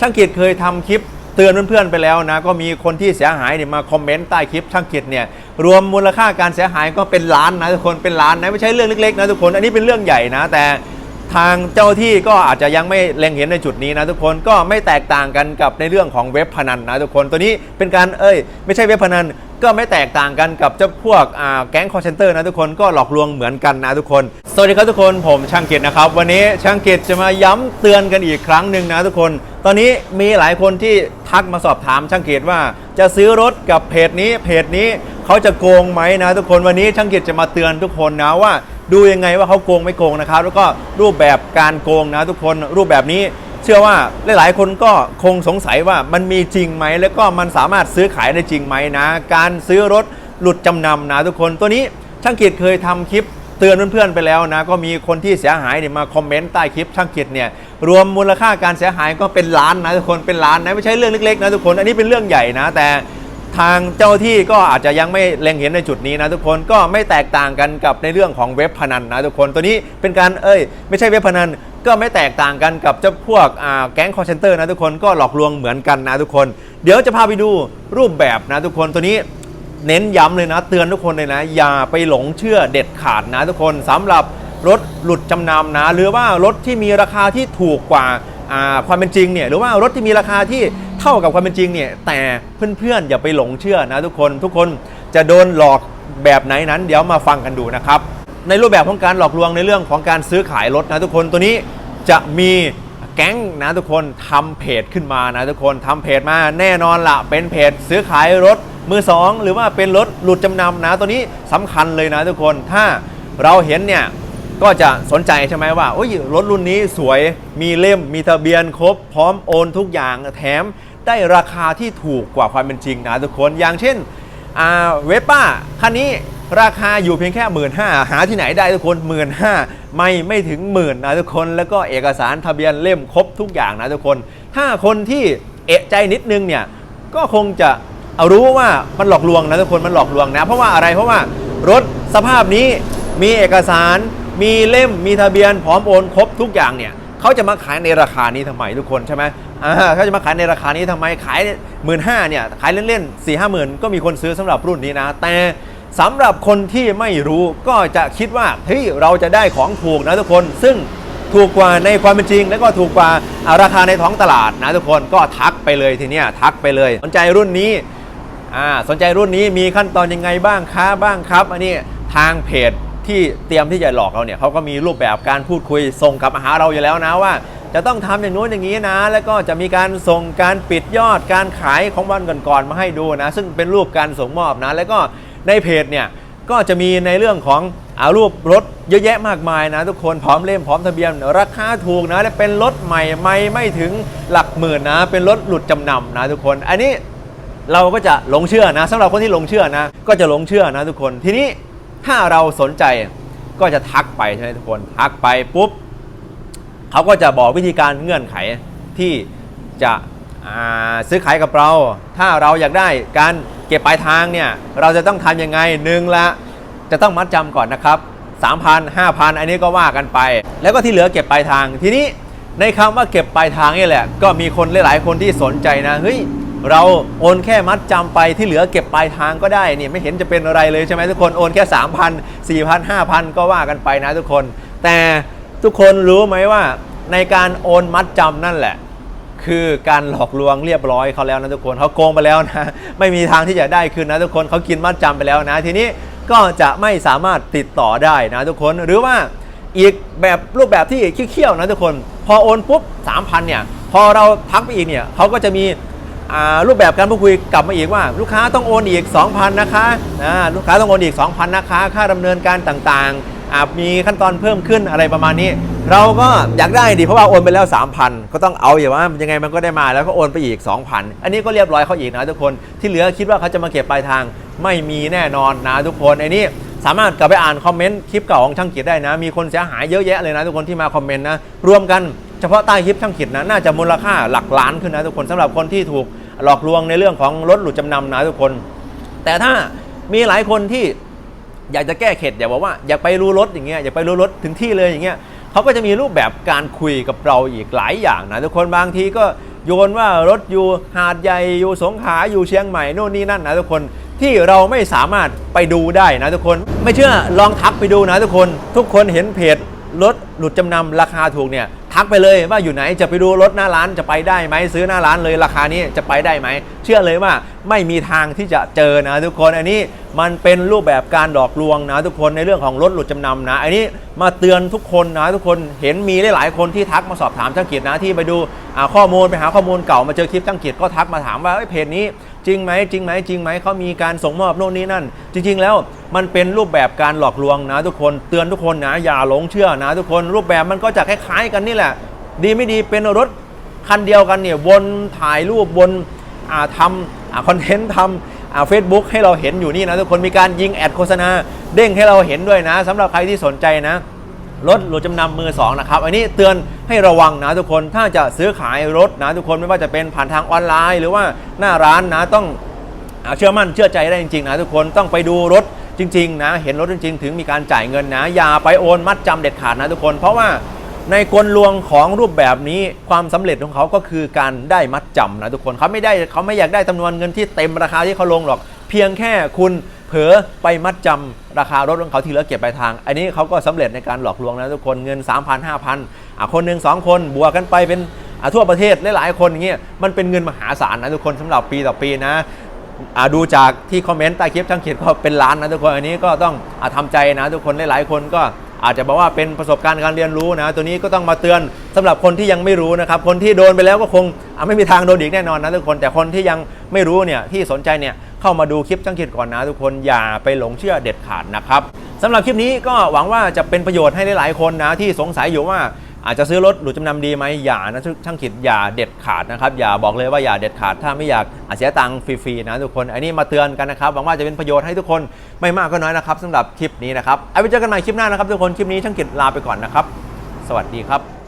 ช่างกิจเคยทำคลิปเตือนเพื่อนๆไปแล้วนะ ก็มีคนที่เสียหายเนี่ยมาคอมเมนต์ใต้คลิปช่างกิจเนี่ยรวมมูลค่าการเสียหายก็เป็นล้านนะทุกคนเป็นล้านนะไม่ใช่เรื่องเล็กๆนะทุกคนอันนี้เป็นเรื่องใหญ่นะ แต่ทางเจ้าที่ก็อาจจะยังไม่เล็งเห็นในจุดนี้นะทุกคนก็ไม่แตกต่างกันกับในเรื่องของเว็บพนันนะทุกคนตัวนี้เป็นการเอ้ย ไม่ใช่เว็บพนันก็ไม่แตกต่างกันกับเจ้าพวกแก๊งคอร์เซนเตอร์นะทุกคนก็หลอกลวงเหมือนกันนะทุกคน สวัสดีครับทุกคนผมช่างเกินะครับ วันนี้ช่างกิจะมาย้ำเตือนกันอีกครั้งหนึ่งนะทุกคน ตอนนี้มีหลายคนที่ทักมาสอบถามช่างเกิว่า จะซื้อรถกับเพจนี้เพจนี้เขาจะโกงไหมนะ ทุกคนวันนี้ช่างเกิจจะมาเตือนทุกคนนะว่า ดูยังไงว่าเขาโกงไม่โกงนะครับ แล้วก็รูปแบบการโกงนะ ทุกคนรูปแบบนี้เชื่อว่าหลายๆ คนก็คงสงสัยว่ามันมีจริงไหม แล้วก็มันสามารถซื้อขายได้จริงไหมนะ การซื้อรถหลุดจำนำนะทุกคนตัวนี้ช่างเกียร์เคยทำคลิป เตือนเพื่อนๆไปแล้วนะ ก็มีคนที่เสียหายเนี่ยมาคอมเมนต์ใต้คลิปช่างกิจเนี่ยรวมมูลค่าการเสียหายก็เป็นล้านนะทุกคนเป็นล้านนะไม่ใช่เรื่องเล็กๆนะทุกคนอันนี้เป็นเรื่องใหญ่นะ แต่ทางเจ้าที่ก็อาจจะยังไม่เล็งเห็นในจุดนี้นะทุกคนก็ไม่แตกต่างกันกับในเรื่องของเว็บพนันนะทุกคนตัวนี้เป็นการเอ้ย ไม่ใช่เว็บพนันก็ไม่แตกต่างกันกับเจ้าพวกอ่าแก๊งคอร์เซนเตอร์นะทุกคนก็หลอกลวงเหมือนกันนะทุกคน เดี๋ยวจะพาไปดูรูปแบบนะทุกคนตัวนี้ เน้นย้ำเลยนะ เตือนทุกคนเลยนะ อย่าไปหลงเชื่อเด็ดขาดนะทุกคนสำหรับรถหลุดจำนำนะ หรือว่ารถที่มีราคาที่ถูกกว่าความเป็นจริงเนี่ยหรือว่ารถที่มีราคาที่เท่ากับความเป็นจริงเนี่ยแต่เพื่อนๆอย่าไปหลงเชื่อนะทุกคนทุกคนจะโดนหลอกแบบไหนนั้น เดี๋ยวมาฟังกันดูนะครับในรูปแบบของการหลอกลวงในเรื่องของการซื้อขายรถนะทุกคนตัวนี้จะมีแก๊งนะทุกคนทำเพจขึ้นมานะทุกคนทำเพจมาแน่นอนละเป็นเพจซื้อขายรถ มือสองหรือว่าเป็นรถหลุดจำนำนะตัวนี้สำคัญเลยนะทุกคนถ้าเราเห็นเนี่ยก็จะสนใจใช่ไหมว่าโอ้ยรถรุ่นนี้สวยมีเล่มมีทะเบียนครบ พร้อมโอนทุกอย่างแถมได้ราคาที่ถูกกว่าความเป็นจริงนะทุกคนอย่างเช่นเวป้าคันนี้ราคาอยู่เพียงแค่หมื่นห้าหาที่ไหนได้ทุกคนหมื่นห้าไม่ไม่ถึงหมื่นนะทุกคนแล้วก็เอกสารทะเบียนเล่มครบทุกอย่างนะทุกคน ถ้าคนที่เอะใจนิดนึงเนี่ยก็คงจะ เอารู้ว่ามันหลอกลวงนะทุกคนมันหลอกลวงนะ เพราะว่าอะไรเพราะว่ารถสภาพนี้มีเอกสาร มีเล่มมีทะเบียนพร้อมโอนครบทุกอย่างเนี่ยเขาจะมาขายในราคานี้ทำไมทุกคนใช่ไหมอ่าเขาจะมาขายในราคานี้ทำไมขายหมื่นห้าเนี่ยขายเล่นๆสี่ห้าหมื่นก็มีคนซื้อสำหรับรุ่นนี้นะ แต่สำหรับคนที่ไม่รู้ก็จะคิดว่าเฮ้ยเราจะได้ของถูกนะทุกคน ซึ่งถูกกว่าในความเป็นจริง แล้วก็ถูกกว่าราคาในท้องตลาดนะทุกคนก็ทักไปเลยทีเนี้ยทักไปเลยสนใจรุ่นนี้ อ่าสนใจรุ่นนี้มีขั้นตอนยังไงบ้างค้าบ้างครับ อันนี้ทางเพจที่เตรียมที่จะหลอกเราเนี่ยเขาก็มีรูปแบบการพูดคุยส่งกลับมาหาเราอยู่แล้วนะว่า จะต้องทำอย่างนู้นอย่างนี้นะ แล้วก็จะมีการส่งการปิดยอดการขายของวันก่อนๆมาให้ดูนะ ซึ่งเป็นรูปการส่งมอบนะ แล้วก็ในเพจเนี่ยก็จะมีในเรื่องของอารูปรถเยอะแยะมากมายนะ ทุกคนพร้อมเล่มพร้อมทะเบียนราคาถูกนะและเป็นรถใหม่ไม่ไม่ถึงหลักหมื่นนะ เป็นรถหลุดจำนำนะทุกคน อันนี้ เราก็จะหลงเชื่อนะสำหรับคนที่หลงเชื่อนะ ก็จะหลงเชื่อนะทุกคนทีนี้ถ้าเราสนใจก็จะทักไปใช่ไหมทุกคนทักไปปุ๊บเขาก็จะบอกวิธีการเงื่อนไขที่จะซื้อขายกับเรา ถ้าเราอยากได้การเก็บปลายทางเนี่ยเราจะต้องทำยังไงหนึ่งละจะต้องมัดจำก่อนนะครับ3,000 5,000 อันนี้ก็ว่ากันไป แล้วก็ที่เหลือเก็บปลายทางทีนี้ในคำว่าเก็บปลายทางนี่แหละ ก็มีคนหลาย ๆ คนที่สนใจนะเฮ้ย เราโอนแค่มัดจำไปที่เหลือเก็บปลายทางก็ได้เนี่ยไม่เห็นจะเป็นอะไรเลยใช่ไหมทุกคนโอนแค่ 3,000 4,000 5,000 ก็ว่ากันไปนะทุกคน แต่ทุกคนรู้ไหมว่าในการโอนมัดจำนั่นแหละ คือการหลอกลวงเรียบร้อยเขาแล้วนะทุกคนเขาโกงไปแล้วนะ ไม่มีทางที่จะได้คืนนะทุกคนเขากินมัดจำไปแล้วนะ ทีนี้ก็จะไม่สามารถติดต่อได้นะทุกคนหรือว่าอีกแบบรูปแบบที่เขี้ยวๆนะทุกคน พอโอนปุ๊บ3,000เนี่ยพอเราทักไปอีกเนี่ยเขาก็จะมี รูปแบบการพูดคุยกลับมาอีกว่า ลูกค้าต้องโอนอีก 2,000 นะคะนะลูกค้าต้องโอนอีก 2,000 นะคะ ค่าดำเนินการต่างๆ มีขั้นตอนเพิ่มขึ้นอะไรประมาณนี้ เราก็อยากได้ดีเพราะว่าโอนไปแล้ว 3,000 ก็ต้องเอาอย่างว่ายังไงมันก็ได้มาแล้วก็โอนไปอีก 2,000 อันนี้ก็เรียบร้อยเขาอีกนะทุกคนที่เหลือคิดว่าเขาจะมาเก็บปลายทางไม่มีแน่นอนนะทุกคนไอ้นี่สามารถกลับไปอ่านคอมเมนต์คลิปเก่าของช่างกิจได้นะ มีคนเสียหายเยอะแยะเลยนะทุกคนที่มาคอมเมนต์นะรวมกันเฉพาะใต้คลิปช่างกิจนะน่าจะมูลค่าหลักล้านขึ้นนะทุกคนสำหรับคนที่ถูก หลอกลวงในเรื่องของรถหลุดจำนำนะทุกคน แต่ถ้ามีหลายคนที่อยากจะแก้เข็ดอยากบอกว่าอยากไปรู้รถอย่างเงี้ยอยากไปรู้รถถึงที่เลยอย่างเงี้ยเขาก็จะมีรูปแบบการคุยกับเราอีกหลายอย่างนะทุกคนบางทีก็โยนว่ารถอยู่หาดใหญ่อยู่สงขลาอยู่เชียงใหม่โน่นนี่นั่นนะทุกคนที่เราไม่สามารถไปดูได้นะทุกคน ไม่เชื่อลองทักไปดูนะทุกคน ทุกคนเห็นเพจรถหลุดจำนำราคาถูกเนี่ย ทักไปเลยว่าอยู่ไหนจะไปดูรถหน้าร้านจะไปได้ไหมซื้อหน้าร้านเลยราคานี้จะไปได้ไหม เชื่อเลยว่าไม่มีทางที่จะเจอนะทุกคนอันนี้มันเป็นรูปแบบการหลอกลวงนะทุกคนในเรื่องของรถหลุดจำนำนะ อันนี้มาเตือนทุกคนนะทุกคนเห็นมีหลายๆคนที่ทักมาสอบถามช่างกิจนะที่ไปดูข้อมูลไปหาข้อมูลเก่ามาเจอคลิปช่างกิจก็ทักมาถามว่าเพจนี้ จริงไหมจริงไหมจริงไหมเขามีการส่งมอบโน่นนี่นั่น จริง ๆ แล้วมันเป็นรูปแบบการหลอกลวงนะทุกคนเตือนทุกคนนะอย่าหลงเชื่อนะทุกคนรูปแบบมันก็จะคล้ายๆกันนี่แหละ ดีไม่ดีเป็นรถคันเดียวกันเนี่ยวนถ่ายรูปวนทำคอนเทนต์ทำเฟซบุ๊กให้เราเห็นอยู่นี่นะทุกคนมีการยิงแอดโฆษณาเด้งให้เราเห็นด้วยนะสำหรับใครที่สนใจนะ รถหลุดจำนำมือสองนะครับอันนี้เตือนให้ระวังนะทุกคนถ้าจะซื้อขายรถนะทุกคนไม่ว่าจะเป็นผ่านทางออนไลน์ หรือว่าหน้าร้านนะต้องเชื่อมั่นเชื่อใจได้จริงๆนะทุกคนต้องไปดูรถจริงๆนะเห็นรถจริงๆ ถึงมีการจ่ายเงินนะอย่าไปโอนมัดจำเด็ดขาดนะทุกคน เพราะว่า ในกลลวงของรูปแบบนี้ความสำเร็จของเขาก็คือการได้มัดจำนะทุกคนเขาไม่ได้เขาไม่อยากได้จำนวนเงินที่เต็มราคาที่เขาลงหรอก เพียงแค่คุณเผลอไปมัดจำราคารถของเขาที่เหลือเก็บปลายทาง อันนี้เขาก็สำเร็จในการหลอกลวงนะทุกคนเงิน 3 0 0 0 5 0 0อะคนหนึ่งสองคนบวกกันไปเป็นอะทั่วประเทศหลายๆคนอย่างเงี้ยมันเป็นเงินมหาศาลนะทุกคนสำหรับปีต่อปีนะอะดูจากที่คอมเมนต์ใต้คลิปช่างเขียนก็เป็นล้านนะทุกคนอันนี้ก็ต้องอะทำใจนะทุกคนหลายๆคนก็ อาจจะบอกว่าเป็นประสบการณ์การเรียนรู้นะ ตัวนี้ก็ต้องมาเตือนสำหรับคนที่ยังไม่รู้นะครับ คนที่โดนไปแล้วก็คงไม่มีทางโดนอีกแน่นอนนะทุกคน แต่คนที่ยังไม่รู้เนี่ยที่สนใจเนี่ยเข้ามาดูคลิปช่างคิดก่อนนะทุกคนอย่าไปหลงเชื่อเด็ดขาดนะครับสำหรับคลิปนี้ก็หวังว่าจะเป็นประโยชน์ให้หลายๆคนนะที่สงสัยอยู่ว่า อาจจะซื้อรถหรือจำนำดีไหมอย่านะช่างขิดอย่าเด็ดขาดนะครับอย่าบอกเลยว่าอย่าเด็ดขาดถ้าไม่อยากอาเสียตังค์ฟรีๆนะทุกคนอันนี้มาเตือนกันนะครับหวังว่าจะเป็นประโยชน์ให้ทุกคนไม่มากก็น้อยนะครับสำหรับคลิปนี้นะครับเอาไว้เจอกันใหม่คลิปหน้านะครับทุกคนคลิปนี้ช่างขิดลาไปก่อนนะครับ สวัสดีครับ